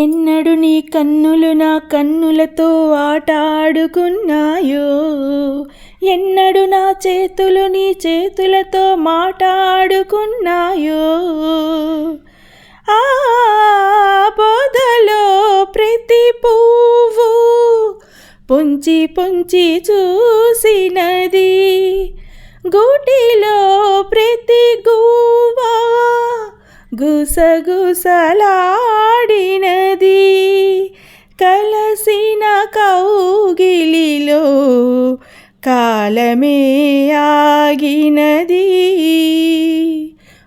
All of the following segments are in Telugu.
ఎన్నడు నీ కన్నులు నా కన్నులతో ఆటాడుకున్నాయో. ఎన్నడు నా చేతులు నీ చేతులతో మాట్లాడుకున్నాయో ఆ బోధలో ప్రతి పువ్వు పొంచి పొంచి చూసినది. గూటిలో ప్రతి గువ్వా నది కలసిన కౌగిలిలో కాలమే ఆగినది.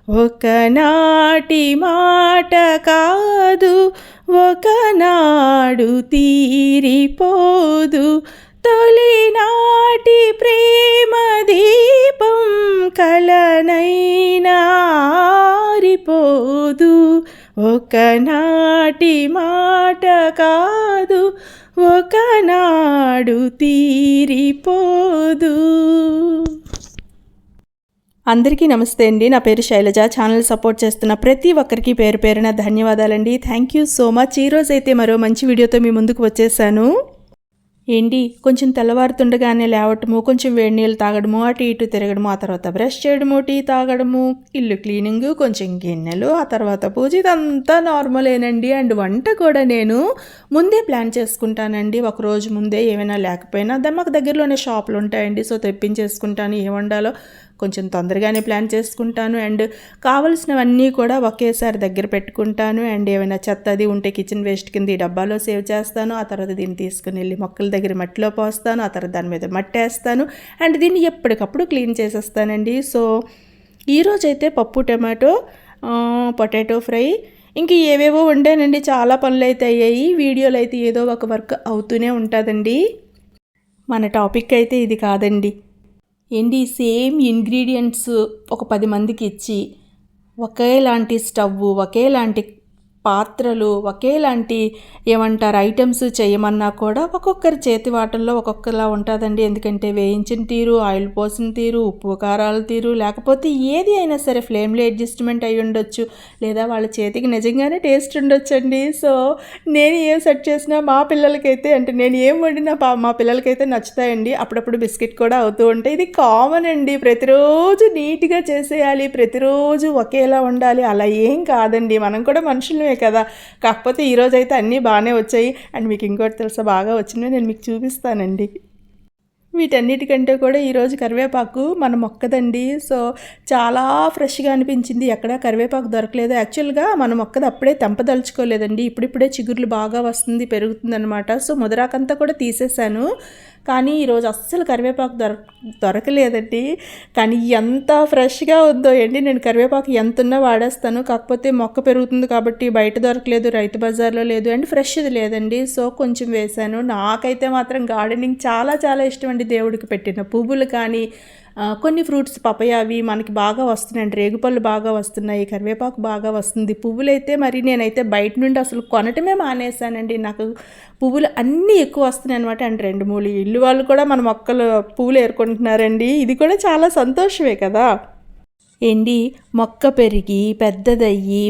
ఒకనాటి మాట కాదు ఒకనాడు తీరిపోదు. తొలినాటి ప్రేమ దీపం కలనైనా ఆరిపోదు. ఒకనాటి మాట కాదు ఒకనాడు తీరిపోదు. అందరికీ నమస్తే అండి. నా పేరు శైలజ. ఛానల్ సపోర్ట్ చేస్తున్న ప్రతి ఒక్కరికి పేరు పేరున ధన్యవాదాలండి. Thank you so much. ఈరోజు అయితే మరో మంచి వీడియోతో మీ ముందుకు వచ్చేసాను. ఏంటి? కొంచెం తెల్లవారుతుండగానే లేవటము కొంచెం వేడి నీళ్ళు తాగడము అటు ఇటు తిరగడము ఆ తర్వాత బ్రష్ చేయడము టీ తాగడము ఇల్లు క్లీనింగ్ కొంచెం గిన్నెలు ఆ తర్వాత పూజ ఇదంతా నార్మలేనండి. అండ్ వంట కూడా నేను ముందే ప్లాన్ చేసుకుంటానండి. ఒక రోజు ముందే ఏమైనా లేకపోయినా దా మాకు దగ్గరలోనే షాపులు ఉంటాయండి సో తెప్పించేసుకుంటాను. ఏం వండాలో కొంచెం తొందరగానే ప్లాన్ చేసుకుంటాను. అండ్ కావలసినవన్నీ కూడా ఒకేసారి దగ్గర పెట్టుకుంటాను. అండ్ ఏమైనా చెత్త అది ఉంటే కిచెన్ వేస్ట్ కింద ఈ డబ్బాలో సేవ్ చేస్తాను. ఆ తర్వాత దీన్ని తీసుకుని వెళ్ళి మొక్కల దగ్గర మట్టిలో పోస్తాను. ఆ తర్వాత దాని మీద మట్టేస్తాను అండ్ దీన్ని ఎప్పటికప్పుడు క్లీన్ చేసేస్తానండి. సో ఈరోజైతే పప్పు టమాటో పొటాటో ఫ్రై ఇంక ఏవేవో వండానండి. చాలా పనులు అయితే అయ్యాయి. వీడియోలు అయితే ఏదో ఒక వర్క్ అవుతూనే ఉంటుందండి. మన టాపిక్ అయితే ఇది కాదండి. ఏంటి సేమ్ ఇంగ్రీడియంట్స్ ఒక పది మందికి ఇచ్చి ఒకేలాంటి స్టవ్ ఒకేలాంటి పాత్రలు ఒకేలాంటి ఏమంటారు ఐటమ్స్ చేయమన్నా కూడా ఒక్కొక్కరి చేతి వాటల్లో ఒక్కొక్కలా ఉంటుందండి. ఎందుకంటే వేయించిన తీరు ఆయిల్ పోసిన తీరు ఉప్పు కారాల తీరు లేకపోతే ఏది అయినా సరే ఫ్లేమ్లో అడ్జస్ట్మెంట్ అయి ఉండొచ్చు. లేదా వాళ్ళ చేతికి నిజంగానే టేస్ట్ ఉండొచ్చండి. సో నేను ఏం సెట్ చేసినా మా పిల్లలకైతే అంటే నేను ఏం వండినా పా మా పిల్లలకైతే నచ్చుతాయండి. అప్పుడప్పుడు బిస్కెట్ కూడా అవుతూ ఉంటాయి. ఇది కామన్ అండి. ప్రతిరోజు నీట్గా చేసేయాలి. ప్రతిరోజు ఒకేలా ఉండాలి. అలా ఏం కాదండి. మనం కూడా మనుషులమే కదా. కాకపోతే ఈరోజు అయితే అన్నీ బాగానే వచ్చాయి. అండ్ మీకు ఇంకోటి తెలుసా బాగా వచ్చినవి నేను మీకు చూపిస్తానండి. వీటన్నిటికంటే కూడా ఈరోజు కరివేపాకు మన మొక్కదండి. సో చాలా ఫ్రెష్గా అనిపించింది. ఎక్కడ కరివేపాకు దొరకలేదు. యాక్చువల్గా మన మొక్కది అప్పుడే తెంపదలుచుకోలేదండి. ఇప్పుడిప్పుడే చిగుర్లు బాగా వస్తుంది పెరుగుతుందనమాట సో ముదరాకంతా కూడా తీసేసాను కానీ ఈరోజు అస్సలు కరివేపాకు దొర దొరకలేదండి. కానీ ఎంత ఫ్రెష్గా ఉందో అండి. నేను కరివేపాకు ఎంత ఉన్నా వాడేస్తాను. కాకపోతే మొక్క పెరుగుతుంది కాబట్టి బయట దొరకలేదు రైతు బజార్లో లేదు అండ్ ఫ్రెష్ది లేదండి. సో కొంచెం వేశాను. నాకైతే మాత్రం గార్డెనింగ్ చాలా చాలా ఇష్టం అండి దేవుడికి పెట్టిన పువ్వులు కానీ కొన్ని ఫ్రూట్స్ పపయ అవి మనకి బాగా వస్తున్నాయండి రేగుపళ్ళు బాగా వస్తున్నాయి కరివేపాకు బాగా వస్తుంది. పువ్వులైతే మరి నేనైతే బయట నుండి అసలు కొనటమే మానేశానండి. నాకు పువ్వులు అన్నీ ఎక్కువ వస్తున్నాయి అనమాట అండ్. రెండు మూడు ఇల్లు వాళ్ళు కూడా మన మొక్కలు పువ్వులు ఏరుకుంటున్నారండి. ఇది కూడా చాలా సంతోషమే కదా. ఏంటి? మొక్క పెరిగి పెద్దదయ్యి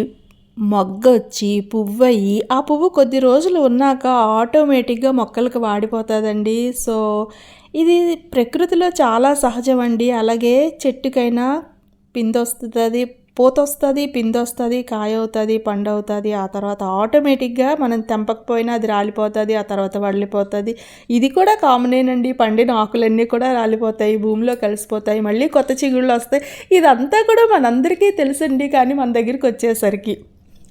మొగ్గొచ్చి పువ్వయ్యి ఆ పువ్వు కొద్ది రోజులు ఉన్నాక ఆటోమేటిక్గా మొక్కలకు వాడిపోతుందండి. సో ఇది ప్రకృతిలో చాలా సహజం అండి అలాగే చెట్టుకైనా పిందొస్తుంది పూతొస్తుంది పిందొస్తుంది కాయ అవుతుంది పండు అవుతుంది ఆ తర్వాత ఆటోమేటిక్గా మనం తెంపకపోయినా అది రాలిపోతుంది ఆ తర్వాత వడిలిపోతుంది. ఇది కూడా కామనేనండి. పండిన ఆకులన్నీ కూడా రాలిపోతాయి భూమిలో కలిసిపోతాయి మళ్ళీ కొత్త చిగుళ్ళు వస్తాయి. ఇదంతా కూడా మనందరికీ తెలుసండి కానీ మన దగ్గరికి వచ్చేసరికి.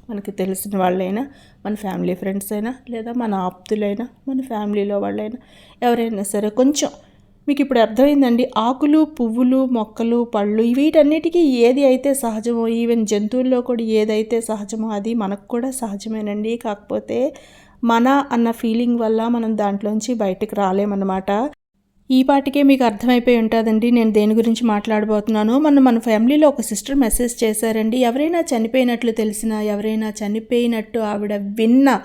మనకి తెలిసిన వాళ్ళైనా మన ఫ్యామిలీ ఫ్రెండ్స్ అయినా లేదా మన ఆప్తులైనా మన ఫ్యామిలీలో వాళ్ళైనా ఎవరైనా సరే కొంచెం మీకు ఇప్పుడు అర్థమైందండి. ఆకులు పువ్వులు మొక్కలు పళ్ళు వీటన్నిటికీ ఏది అయితే సహజమో ఈవెన్ జంతువుల్లో కూడా ఏదైతే సహజమో అది మనకు కూడా సహజమేనండి. కాకపోతే మన అన్న ఫీలింగ్ వల్ల మనం దాంట్లోంచి బయటకు రాలేమన్నమాట. ఈ పాటికే మీకు అర్థమైపోయి ఉంటుందండి. నేను దేని గురించి మాట్లాడబోతున్నాను. మన మన ఫ్యామిలీలో ఒక సిస్టర్ మెసేజ్ చేశారండి. ఎవరైనా చనిపోయినట్లు తెలిసినా ఎవరైనా చనిపోయినట్టు ఆవిడ విన్న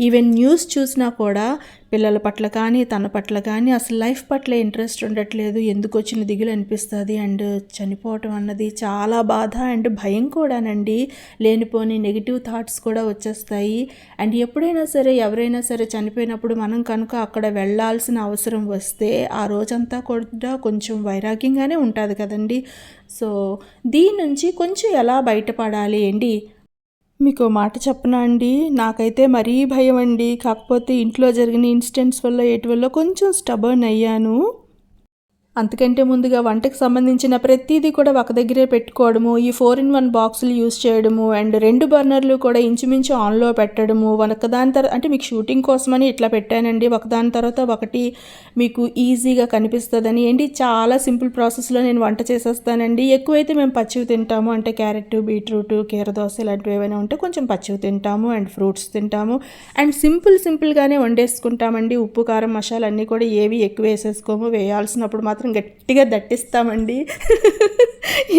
ఈవెన్ న్యూస్ చూసినా కూడా పిల్లల పట్ల కానీ తన పట్ల కానీ అసలు లైఫ్ పట్ల ఇంట్రెస్ట్ ఉండట్లేదు. ఎందుకు వచ్చిన దిగులు అనిపిస్తుంది? అండ్ చనిపోవటం అన్నది చాలా బాధ అండ్ భయం కూడానండి. లేనిపోని నెగిటివ్ థాట్స్ కూడా వచ్చేస్తాయి. అండ్ ఎప్పుడైనా సరే ఎవరైనా సరే చనిపోయినప్పుడు మనం కనుక అక్కడ వెళ్ళాల్సిన అవసరం వస్తే ఆ రోజంతా కూడా కొంచెం వైరాగ్యంగానే ఉంటుంది కదండి. సో దీని నుంచి కొంచెం ఎలా బయటపడాలి ఏంటి? మీకు మాట చెప్పనా అండి? నాకైతే మరీ భయం అండి. కాకపోతే ఇంట్లో జరిగిన ఇన్సిడెంట్స్ వల్ల ఎటు వల్ల కొంచెం స్టబర్న్ అయ్యాను. అంతకంటే ముందుగా వంటకు సంబంధించిన ప్రతిదీ కూడా ఒక దగ్గరే పెట్టుకోవడము ఈ ఫోర్ ఇన్ వన్ బాక్సులు యూస్ చేయడము అండ్ రెండు బర్నర్లు కూడా ఇంచుమించు ఆన్లో పెట్టడము ఒకదాని తర్వాత అంటే మీకు షూటింగ్ కోసమని ఇట్లా పెట్టానండి. ఒకదాని తర్వాత ఒకటి మీకు ఈజీగా కనిపిస్తుందని. ఏంటి చాలా సింపుల్ ప్రాసెస్లో నేను వంట చేసేస్తానండి. ఎక్కువైతే మేము పచ్చివి తింటాము. అంటే క్యారెట్ బీట్రూట్ కీర దోశ ఇలాంటివి ఏమైనా ఉంటే కొంచెం పచ్చివి తింటాము అండ్ ఫ్రూట్స్ తింటాము. అండ్ సింపుల్ సింపుల్గానే వండేసుకుంటామండి. ఉప్పు కారం మసాలా అన్నీ కూడా ఏవి ఎక్కువ వేసేసుకోము. వేయాల్సినప్పుడు మాత్రం మాత్రం గట్టిగా దట్టిస్తామండి.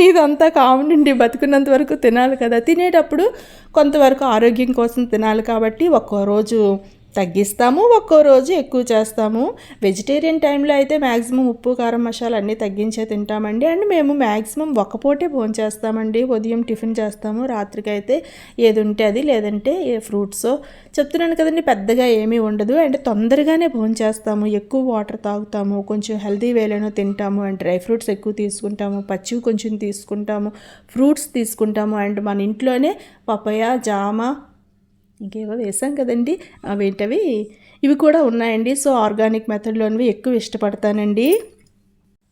ఇదంతా కామన్ అండి. బతుకున్నంత వరకు తినాలి కదా. తినేటప్పుడు కొంతవరకు ఆరోగ్యం కోసం తినాలి కాబట్టి ఒక్కో రోజు తగ్గిస్తాము ఒక్కో రోజు ఎక్కువ చేస్తాము. వెజిటేరియన్ టైంలో అయితే మ్యాక్సిమం ఉప్పు కారం మసాలా అన్నీ తగ్గించే తింటామండి. అండ్ మేము మ్యాక్సిమం ఒక్కపోటే భోజనం చేస్తామండి. ఉదయం టిఫిన్ చేస్తాము రాత్రికి అయితే ఏది ఉంటే అది లేదంటే ఏ ఫ్రూట్స్ చెప్తున్నాను కదండి పెద్దగా ఏమీ ఉండదు. అండ్ తొందరగానే భోజనం చేస్తాము. ఎక్కువ వాటర్ తాగుతాము కొంచెం హెల్తీ వేలేనో తింటాము. అండ్ డ్రై ఫ్రూట్స్ ఎక్కువ తీసుకుంటాము పచ్చివి కొంచెం తీసుకుంటాము ఫ్రూట్స్ తీసుకుంటాము. అండ్ మన ఇంట్లోనే పపయ జామ ఇంకేవో వేసాం కదండి. అవేంటవి? ఇవి కూడా ఉన్నాయండి. సో ఆర్గానిక్ మెథడ్లోనివి ఎక్కువ ఇష్టపడతానండి.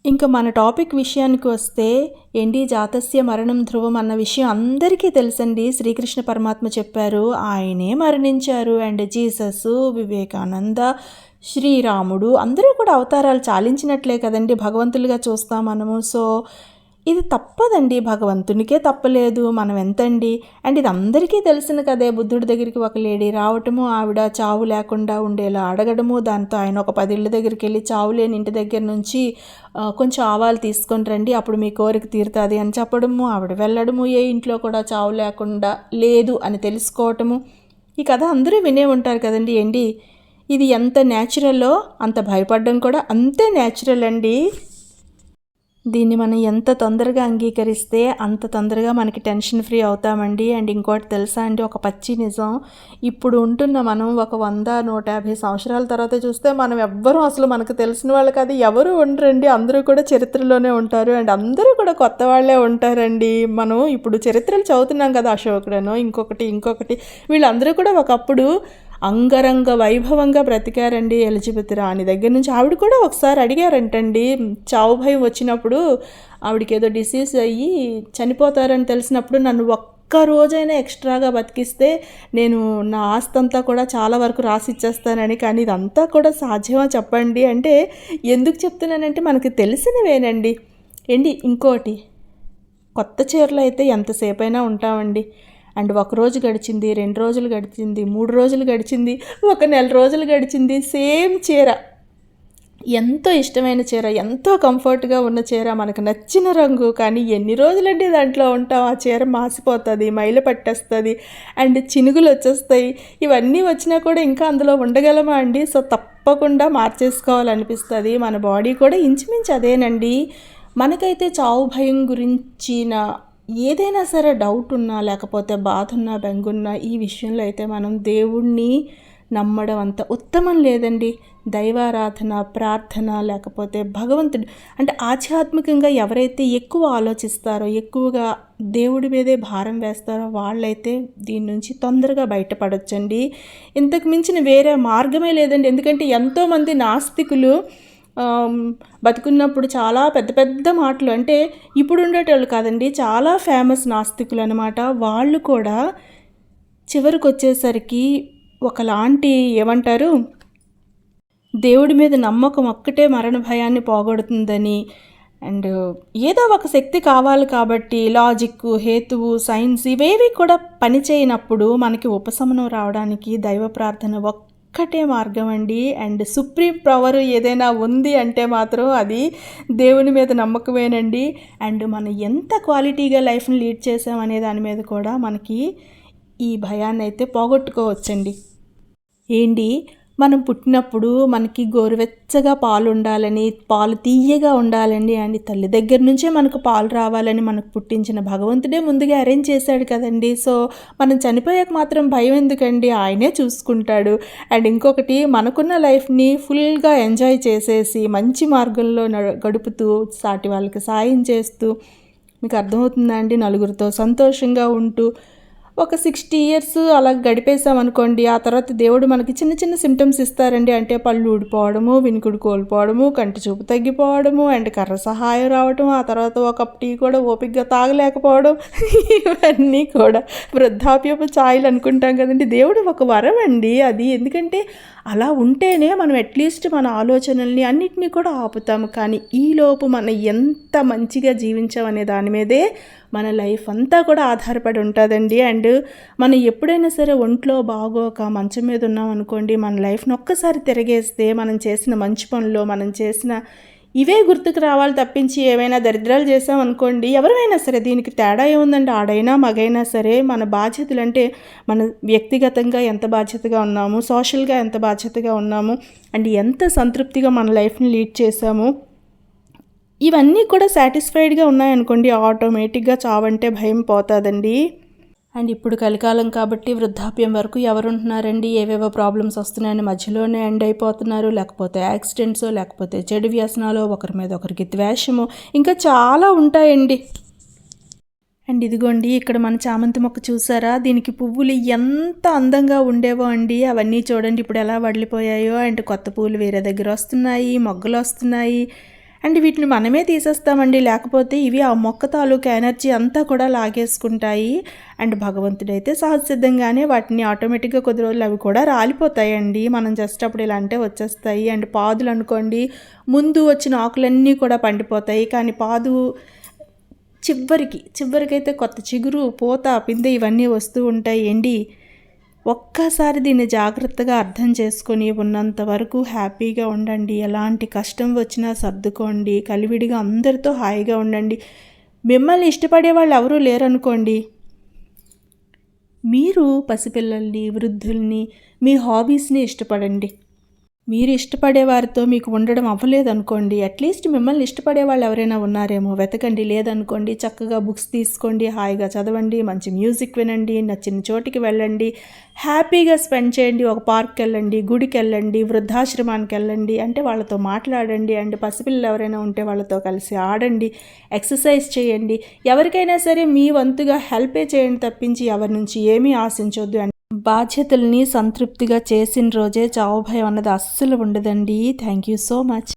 ఇంకా మన టాపిక్ విషయానికి వస్తే ఎండి జాతస్య మరణం ధ్రువం అన్న విషయం అందరికీ తెలుసండి. శ్రీకృష్ణ పరమాత్మ చెప్పారు ఆయనే మరణించారు. అండ్ జీసస్ వివేకానంద శ్రీరాముడు అందరూ కూడా అవతారాలు చాలించినట్లే కదండి. భగవంతులుగా చూస్తాం మనము. సో ఇది తప్పదండి భగవంతునికే తప్పలేదు మనం ఎంతండి? అండ్ ఇది అందరికీ తెలిసిన కదే బుద్ధుడి దగ్గరికి ఒక లేడీ రావటము ఆవిడ చావు లేకుండా ఉండేలా అడగడము దాంతో ఆయన ఒక పదిళ్ళ దగ్గరికి వెళ్ళి చావు లేని ఇంటి దగ్గర నుంచి కొంచెం ఆవాలు తీసుకొని రండి అప్పుడు మీ కోరిక తీరుతుంది అని చెప్పడము ఆవిడ వెళ్ళడము ఏ ఇంట్లో కూడా చావు లేకుండా లేదు అని తెలుసుకోవటము. ఈ కథ అందరూ వినే ఉంటారు కదండి. ఏంటి? ఇది ఎంత న్యాచురల్లో అంత భయపడడం కూడా అంతే న్యాచురల్ అండి. దీన్ని మనం ఎంత తొందరగా అంగీకరిస్తే అంత తొందరగా మనకి టెన్షన్ ఫ్రీ అవుతామండి. అండ్ ఇంకోటి తెలుసా అండి ఒక పచ్చి నిజం. ఇప్పుడు ఉంటున్న మనం ఒక వంద నూట యాభై సంవత్సరాల తర్వాత చూస్తే మనం ఎవ్వరూ అసలు మనకు తెలిసిన వాళ్ళు కాదు ఎవరు ఉండరండి. అందరూ కూడా చరిత్రలోనే ఉంటారు. అండ్ అందరూ కూడా కొత్త వాళ్ళే ఉంటారండి. మనం ఇప్పుడు చరిత్రలు చదువుతున్నాం కదా అశోకుడను ఇంకొకటి ఇంకొకటి. వీళ్ళందరూ కూడా ఒకప్పుడు అంగరంగ వైభవంగా బ్రతికారండి ఎలిజబెత్ రాణి. దగ్గర నుంచి ఆవిడ కూడా ఒకసారి అడిగారంటండి చావు భయం వచ్చినప్పుడు ఆవిడకి ఏదో డిసీజ్ అయ్యి చనిపోతారని తెలిసినప్పుడు నన్ను ఒక్క రోజైనా ఎక్స్ట్రాగా బతికిస్తే నేను నా ఆస్తి అంతా కూడా చాలా వరకు రాసి ఇచ్చేస్తానని. కానీ ఇదంతా కూడా సాధ్యమా చెప్పండి? అంటే ఎందుకు చెప్తున్నానంటే మనకి తెలిసినవేనండి. ఏంటి ఇంకోటి కొత్త చీరలు అయితే ఎంతసేపైనా ఉంటామండి. అండ్ ఒక రోజు గడిచింది రెండు రోజులు గడిచింది మూడు రోజులు గడిచింది ఒక నెల రోజులు గడిచింది సేమ్ చీర. ఎంతో ఇష్టమైన చీర ఎంతో కంఫర్ట్గా ఉన్న చీర మనకు నచ్చిన రంగు కానీ ఎన్ని రోజులండి దాంట్లో ఉంటాం? ఆ చీర మాసిపోతుంది మైలు పట్టేస్తుంది అండ్ చినుగులు వచ్చేస్తాయి. ఇవన్నీ వచ్చినా కూడా ఇంకా అందులో ఉండగలమా అండి? సో తప్పకుండా మార్చేసుకోవాలనిపిస్తుంది. మన బాడీ కూడా ఇంచుమించు అదేనండి. మనకైతే చావు భయం గురించిన ఏదైనా సరే డౌట్ ఉన్నా లేకపోతే బాధ ఉన్నా బెంగున్నా ఈ విషయంలో అయితే మనం దేవుణ్ణి నమ్మడం అంత ఉత్తమం లేదండి. దైవారాధన ప్రార్థన లేకపోతే భగవంతుడు అంటే ఆధ్యాత్మికంగా ఎవరైతే ఎక్కువ ఆలోచిస్తారో ఎక్కువగా దేవుడి మీదే భారం వేస్తారో వాళ్ళైతే దీని నుంచి తొందరగా బయటపడొచ్చండి. ఇంతకు మించిన వేరే మార్గమే లేదండి. ఎందుకంటే ఎంతోమంది నాస్తికులు బతికున్నప్పుడు చాలా పెద్ద పెద్ద మాటలు. అంటే ఇప్పుడు ఉండేటోళ్ళు కాదండి చాలా ఫేమస్ నాస్తికులు అనమాట వాళ్ళు కూడా చివరికి వచ్చేసరికి ఒకలాంటి ఏమంటారు దేవుడి మీద నమ్మకం ఒక్కటే మరణ భయాన్ని పోగొడుతుందని. అండ్ ఏదో ఒక శక్తి కావాలి కాబట్టి లాజిక్ హేతువు సైన్స్ ఇవేవి కూడా పనిచేయనప్పుడు మనకి ఉపశమనం రావడానికి దైవ ప్రార్థన ఒక్క ఒక్కటే మార్గం అండి అండ్ సుప్రీం పవర్ ఏదైనా ఉంది అంటే మాత్రం అది దేవుని మీద నమ్మకమేనండి. అండ్ మనం ఎంత క్వాలిటీగా లైఫ్ని లీడ్ చేసామనే దాని మీద కూడా మనకి ఈ భయాన్ని అయితే పోగొట్టుకోవచ్చండి. ఏంటి? మనం పుట్టినప్పుడు మనకి గోరువెచ్చగా పాలు ఉండాలని పాలు తీయగా ఉండాలండి అని తల్లి దగ్గర నుంచే మనకు పాలు రావాలని మనకు పుట్టించిన భగవంతుడే ముందుగా అరేంజ్ చేశాడు కదండి. సో మనం చనిపోయాక మాత్రం భయం ఎందుకండి? ఆయనే చూసుకుంటాడు. అండ్ ఇంకొకటి మనకున్న లైఫ్ని ఫుల్గా ఎంజాయ్ చేసేసి మంచి మార్గంలో గడుపుతూ సాటి వాళ్ళకి సాయం చేస్తూ మీకు అర్థమవుతుందా అండి? నలుగురితో సంతోషంగా ఉంటూ ఒక సిక్స్టీ ఇయర్స్ అలా గడిపేసామనుకోండి ఆ తర్వాత దేవుడు మనకి చిన్న చిన్న సిమ్టమ్స్ ఇస్తారండి. అంటే పళ్ళు ఊడిపోవడము వినికుడు కోల్పోవడము కంటి చూపు తగ్గిపోవడము అండ్ కర్ర సహాయం రావడం ఆ తర్వాత ఒక టీ కూడా ఓపికగా తాగలేకపోవడం ఇవన్నీ కూడా వృద్ధాప్యపు ఛాయలు అనుకుంటాం కదండి. దేవుడు ఒక వరం అండి అది. ఎందుకంటే అలా ఉంటేనే మనం అట్లీస్ట్ మన ఆలోచనల్ని అన్నిటినీ కూడా ఆపుతాము కానీ ఈలోపు మనం ఎంత మంచిగా జీవించామనే దాని మీదే మన లైఫ్ అంతా కూడా ఆధారపడి ఉంటుందండి. అండ్ మనం ఎప్పుడైనా సరే ఒంట్లో బాగోక మంచం మీద ఉన్నాం అనుకోండి మన లైఫ్ని ఒక్కసారి తిరగేస్తే మనం చేసిన మంచి పనులు మనం చేసిన ఇవే గుర్తుకు రావాలి తప్పించి ఏమైనా దరిద్రాలు చేసామనుకోండి ఎవరైనా సరే దీనికి తేడా ఏముందండి? ఆడైనా మగైనా సరే మన బాధ్యతలు అంటే మన వ్యక్తిగతంగా ఎంత బాధ్యతగా ఉన్నాము సోషల్గా ఎంత బాధ్యతగా ఉన్నాము అండ్ ఎంత సంతృప్తిగా మన లైఫ్ని లీడ్ చేసాము ఇవన్నీ కూడా సాటిస్ఫైడ్గా ఉన్నాయనుకోండి. ఆటోమేటిక్గా చావంటే భయం పోతుందండి. అండ్ ఇప్పుడు కలికాలం కాబట్టి వృద్ధాప్యం వరకు ఎవరు ఉంటున్నారండి ఏవేవో ప్రాబ్లమ్స్ వస్తున్నాయని మధ్యలోనే ఎండ్ అయిపోతున్నారు. లేకపోతే యాక్సిడెంట్స్ లేకపోతే చెడు వ్యసనాలు ఒకరి మీద ఒకరికి ద్వేషము ఇంకా చాలా ఉంటాయండి. అండ్ ఇదిగోండి ఇక్కడ మన చామంతి మొక్క చూసారా? దీనికి పువ్వులు ఎంత అందంగా ఉండేవో అండి. అవన్నీ చూడండి ఇప్పుడు ఎలా వడిలిపోయాయో. అండ్ కొత్త పువ్వులు వేరే దగ్గర వస్తున్నాయి మొగ్గలు వస్తున్నాయి. అండ్ వీటిని మనమే తీసేస్తామండి. లేకపోతే ఇవి ఆ మొక్క తాలూకు ఎనర్జీ అంతా కూడా లాగేసుకుంటాయి. అండ్ భగవంతుడైతే సహజసిద్ధంగానే వాటిని ఆటోమేటిక్గా కొద్ది రోజులు అవి కూడా రాలిపోతాయండి. మనం జస్ట్ అప్పుడు ఇలా అంటే వచ్చేస్తాయి. అండ్ పాదులు అనుకోండి ముందు వచ్చిన ఆకులన్నీ కూడా పండిపోతాయి. కానీ పాదు చివరికి చివరికైతే కొత్త చిగురు పూత పిందె ఇవన్నీ వస్తూ ఉంటాయి ఏంటి ఒక్కసారి దీన్ని జాగ్రత్తగా అర్థం చేసుకొని ఉన్నంత వరకు హ్యాపీగా ఉండండి. ఎలాంటి కష్టం వచ్చినా సర్దుకోండి. కలివిడిగా అందరితో హాయిగా ఉండండి. మిమ్మల్ని ఇష్టపడే వాళ్ళు ఎవరూ లేరనుకోండి. మీరు పసిపిల్లల్ని వృద్ధుల్ని మీ హాబీస్ని ఇష్టపడండి. మీరు ఇష్టపడే వారితో మీకు ఉండడం అవ్వలేదనుకోండి అట్లీస్ట్ మిమ్మల్ని ఇష్టపడే వాళ్ళు ఎవరైనా ఉన్నారేమో వెతకండి లేదనుకోండి చక్కగా బుక్స్ తీసుకోండి హాయిగా చదవండి మంచి మ్యూజిక్ వినండి నచ్చిన చోటికి వెళ్ళండి హ్యాపీగా స్పెండ్ చేయండి ఒక పార్క్కి వెళ్ళండి గుడికి వెళ్ళండి వృద్ధాశ్రమానికి వెళ్ళండి అంటే వాళ్ళతో మాట్లాడండి అండ్ పసిపిల్లలు ఎవరైనా ఉంటే వాళ్ళతో కలిసి ఆడండి ఎక్సర్సైజ్ చేయండి. ఎవరికైనా సరే మీ వంతుగా హెల్పే చేయండి తప్పించి ఎవరి నుంచి ఏమీ ఆశించొద్దు. బాధ్యతల్ని సంతృప్తిగా చేసిన రోజే చావు భయం అన్నది అస్సలు ఉండదండి. Thank you so much